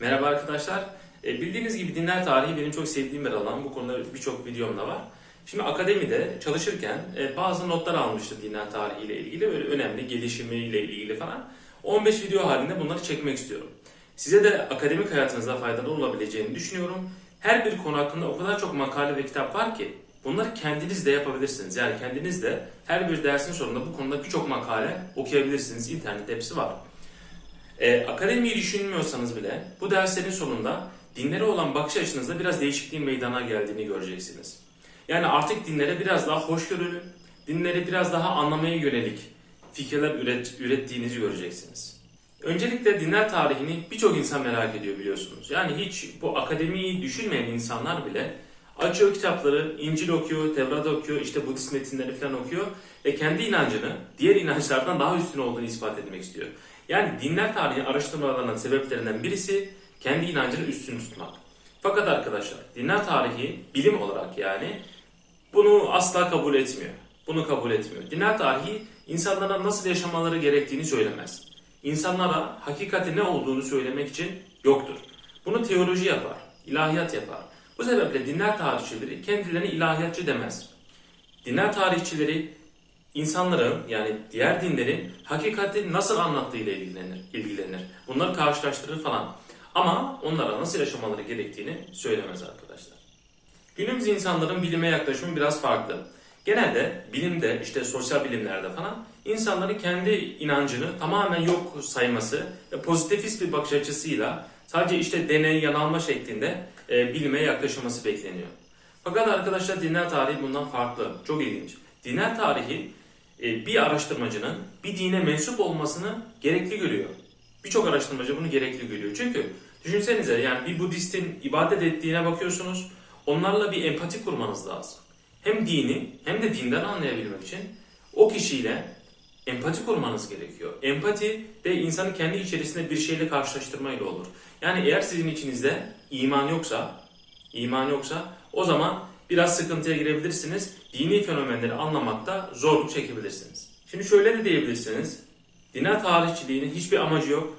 Merhaba arkadaşlar. E, bildiğiniz gibi dinler tarihi benim çok sevdiğim bir alan. Bu konuda birçok videom da var. Şimdi akademide çalışırken e, bazı notlar almıştım dinler tarihi ile ilgili. Böyle önemli gelişimiyle ilgili falan. 15 video halinde bunları çekmek istiyorum. Size de akademik hayatınızda faydalı olabileceğini düşünüyorum. Her bir konu hakkında o kadar çok makale ve kitap var ki bunları kendiniz de yapabilirsiniz. Yani kendiniz de her bir dersin sonunda bu konuda birçok makale okuyabilirsiniz. İnternette hepsi var. E, akademiyi düşünmüyorsanız bile bu derslerin sonunda dinlere olan bakış açınızda biraz değişikliğin meydana geldiğini göreceksiniz. Yani artık dinlere biraz daha hoşgörülü, dinleri biraz daha anlamaya yönelik fikirler üret, ürettiğinizi göreceksiniz. Öncelikle dinler tarihini birçok insan merak ediyor biliyorsunuz. Yani hiç bu akademiyi düşünmeyen insanlar bile açıyor kitapları, İncil okuyor, Tevrat okuyor, işte Budist metinleri falan okuyor ve kendi inancını diğer inançlardan daha üstün olduğunu ispat etmek istiyor. Yani dinler tarihi araştırmalarının sebeplerinden birisi kendi inancını üstün tutmak. Fakat arkadaşlar dinler tarihi bilim olarak yani bunu asla kabul etmiyor. Bunu kabul etmiyor. Dinler tarihi insanlara nasıl yaşamaları gerektiğini söylemez. İnsanlara hakikati ne olduğunu söylemek için yoktur. Bunu teoloji yapar, ilahiyat yapar. Bu sebeple dinler tarihçileri kendilerini ilahiyatçı demez. Dinler tarihçileri insanların yani diğer dinlerin hakikati nasıl anlattığıyla ilgilenir, ilgilenir. Bunları karşılaştırır falan. Ama onlara nasıl yaşamaları gerektiğini söylemez arkadaşlar. Günümüz insanların bilime yaklaşımı biraz farklı. Genelde bilimde işte sosyal bilimlerde falan insanların kendi inancını tamamen yok sayması ve pozitifist bir bakış açısıyla sadece işte deney yanılma şeklinde e, bilime yaklaşılması bekleniyor. Fakat arkadaşlar dinler tarihi bundan farklı. Çok ilginç. Dinler tarihi e, bir araştırmacının bir dine mensup olmasını gerekli görüyor. Birçok araştırmacı bunu gerekli görüyor. Çünkü düşünsenize yani bir Budistin ibadet ettiğine bakıyorsunuz. Onlarla bir empati kurmanız lazım. Hem dini hem de dinden anlayabilmek için o kişiyle empati kurmanız gerekiyor. Empati de insanı kendi içerisinde bir şeyle karşılaştırmayla olur. Yani eğer sizin içinizde iman yoksa, iman yoksa o zaman biraz sıkıntıya girebilirsiniz. Dini fenomenleri anlamakta zorluk çekebilirsiniz. Şimdi şöyle de diyebilirsiniz. Dinler tarihçiliğinin hiçbir amacı yok.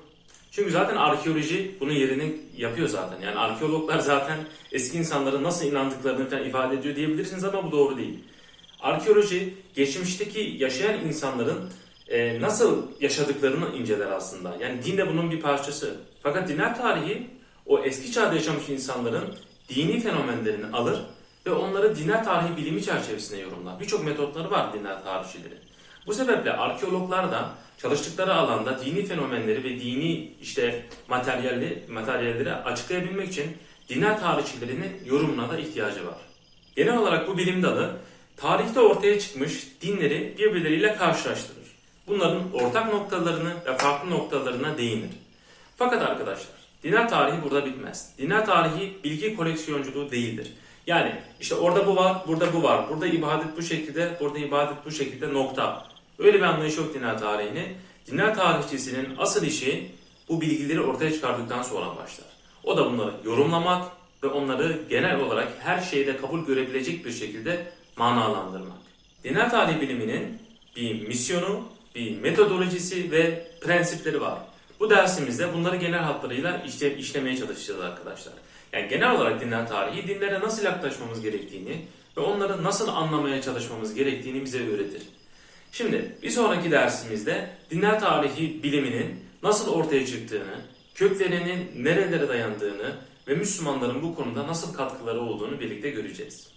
Çünkü zaten arkeoloji bunun yerini yapıyor zaten. Yani arkeologlar zaten eski insanların nasıl inandıklarını falan ifade ediyor diyebilirsiniz ama bu doğru değil. Arkeoloji geçmişteki yaşayan insanların e, nasıl yaşadıklarını inceler aslında. Yani din de bunun bir parçası. Fakat dinler tarihi o eski çağda yaşamış insanların dini fenomenlerini alır ve onları dinler tarihi bilimi çerçevesinde yorumlar. Birçok metotları var dinler tarihçilerin. Bu sebeple arkeologlar da çalıştıkları alanda dini fenomenleri ve dini işte materyalli, materyalleri açıklayabilmek için dinler tarihçilerinin yorumuna da ihtiyacı var. Genel olarak bu bilim dalı tarihte ortaya çıkmış dinleri birbirleriyle karşılaştırır. Bunların ortak noktalarını ve farklı noktalarına değinir. Fakat arkadaşlar dinler tarihi burada bitmez. Dinler tarihi bilgi koleksiyonculuğu değildir. Yani işte orada bu var, burada bu var. Burada ibadet bu şekilde, burada ibadet bu şekilde nokta. Öyle bir anlayış yok dinler tarihinin. Dinler tarihçisinin asıl işi bu bilgileri ortaya çıkardıktan sonra başlar. O da bunları yorumlamak ve onları genel olarak her şeyde kabul görebilecek bir şekilde manalandırmak. Dinler tarihi biliminin bir misyonu, bir metodolojisi ve prensipleri var. Bu dersimizde bunları genel hatlarıyla işte, işlemeye çalışacağız arkadaşlar. Yani genel olarak dinler tarihi dinlere nasıl yaklaşmamız gerektiğini ve onları nasıl anlamaya çalışmamız gerektiğini bize öğretir. Şimdi bir sonraki dersimizde dinler tarihi biliminin nasıl ortaya çıktığını, köklerinin nerelere dayandığını ve Müslümanların bu konuda nasıl katkıları olduğunu birlikte göreceğiz.